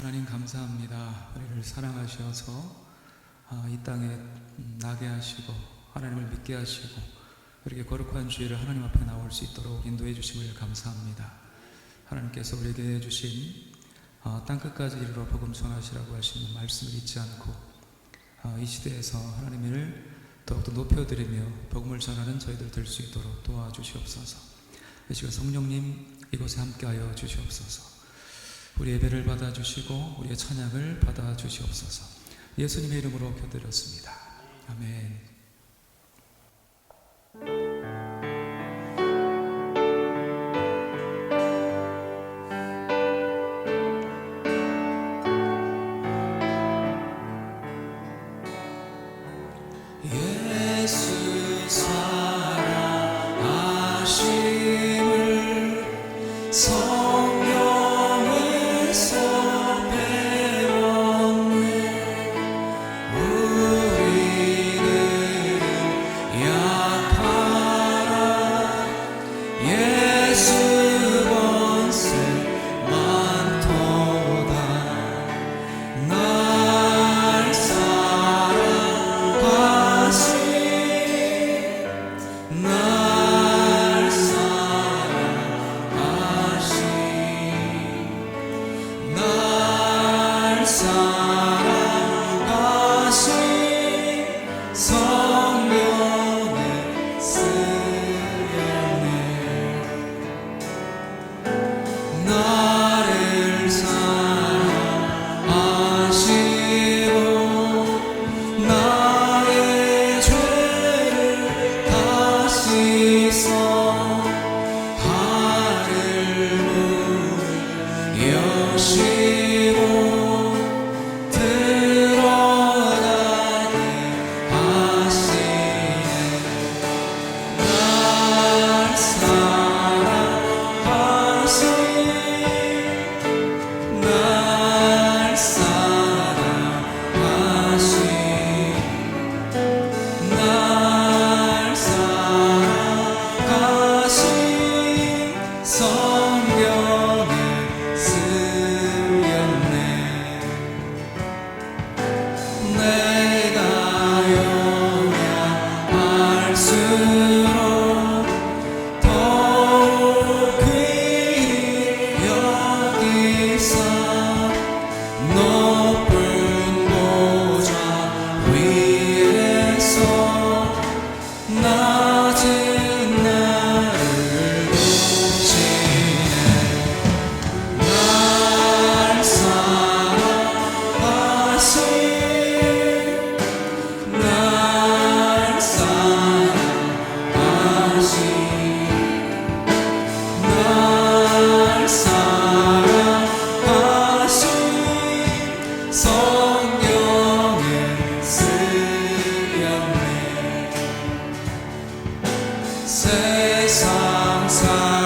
하나님 감사합니다. 우리를 사랑하셔서 아, 이 땅에 음, 나게 하시고 하나님을 믿게 하시고 이렇게 거룩한 주일을 하나님 앞에 나올 수 있도록 인도해 주심을 감사합니다. 하나님께서 우리에게 주신 아, 땅 끝까지 이르러 복음 전하시라고 하시는 말씀을 잊지 않고 아, 이 시대에서 하나님을 더욱더 높여드리며 복음을 전하는 저희들 될 수 있도록 도와주시옵소서. 이 시간 성령님 이곳에 함께하여 주시옵소서. 우리 예배를 받아주시고 우리의 찬양을 받아주시옵소서. 예수님의 이름으로 켜드렸습니다. 아멘. 여 세상 살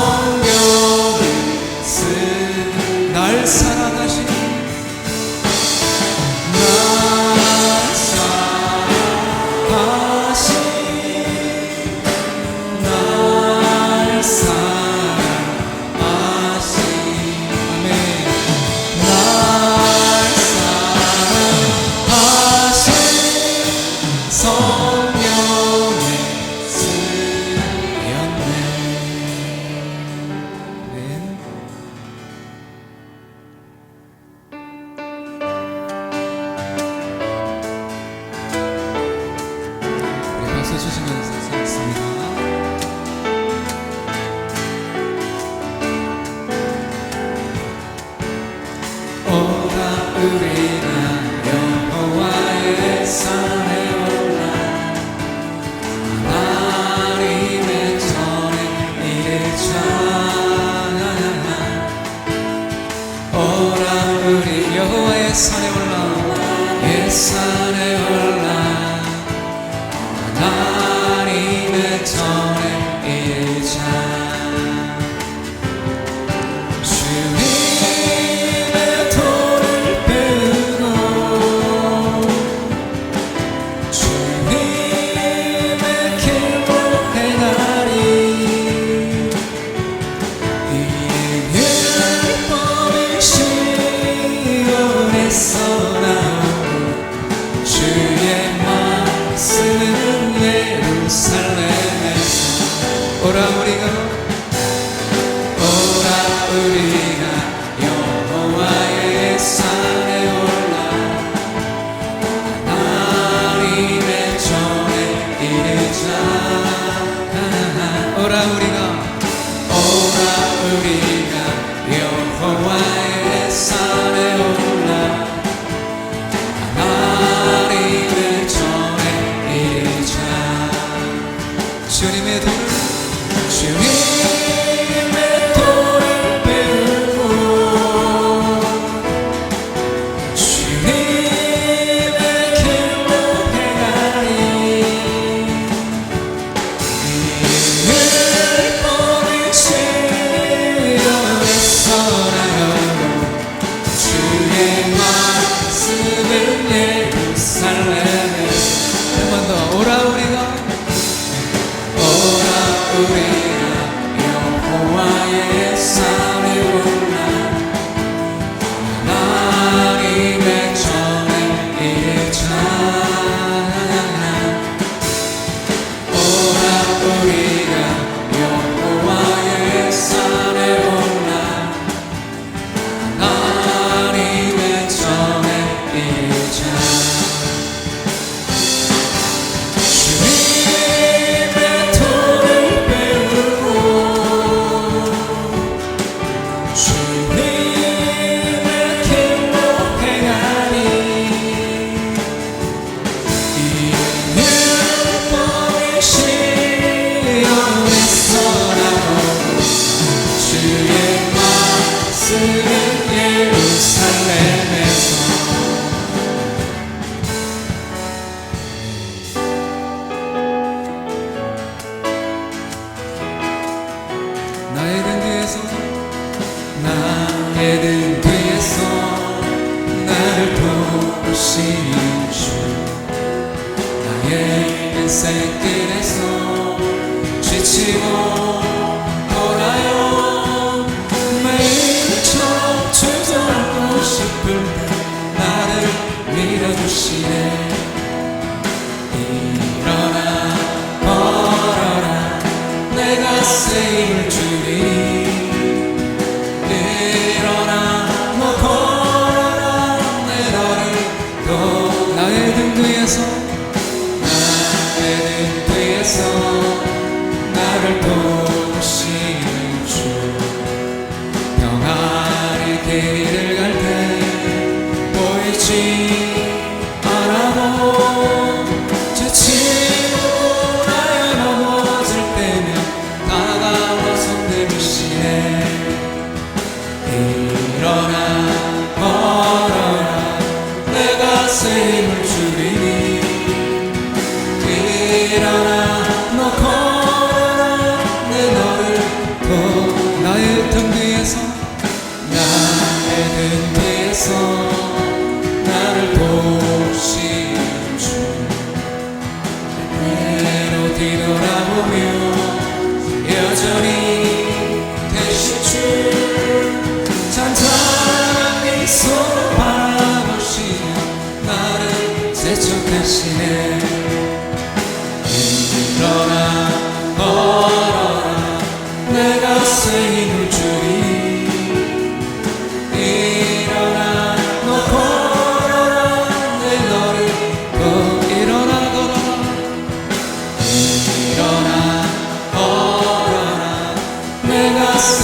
Oh. 돌아오리라. 부르시는 주 나의 인생 길에서 지치고 걸어라 걸어라. 내 가슴을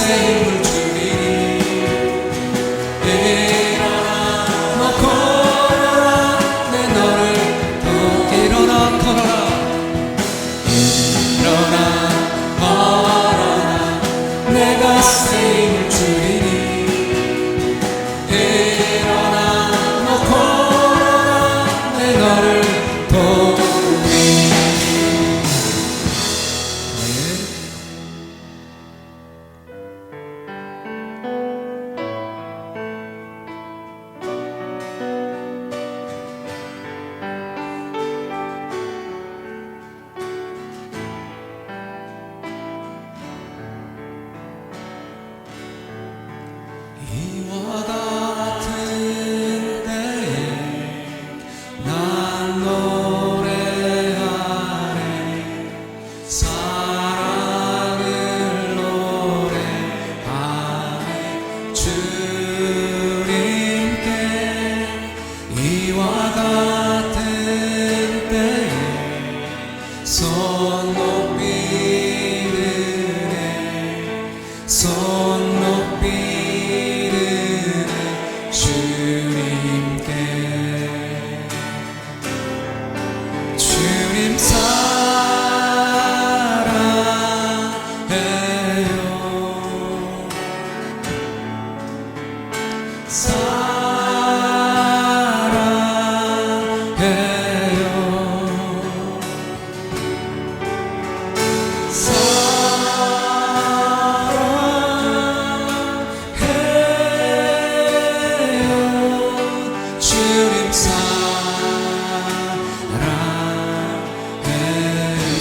Senhor.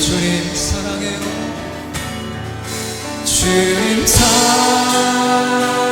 주님 사랑해요. 주님 사랑.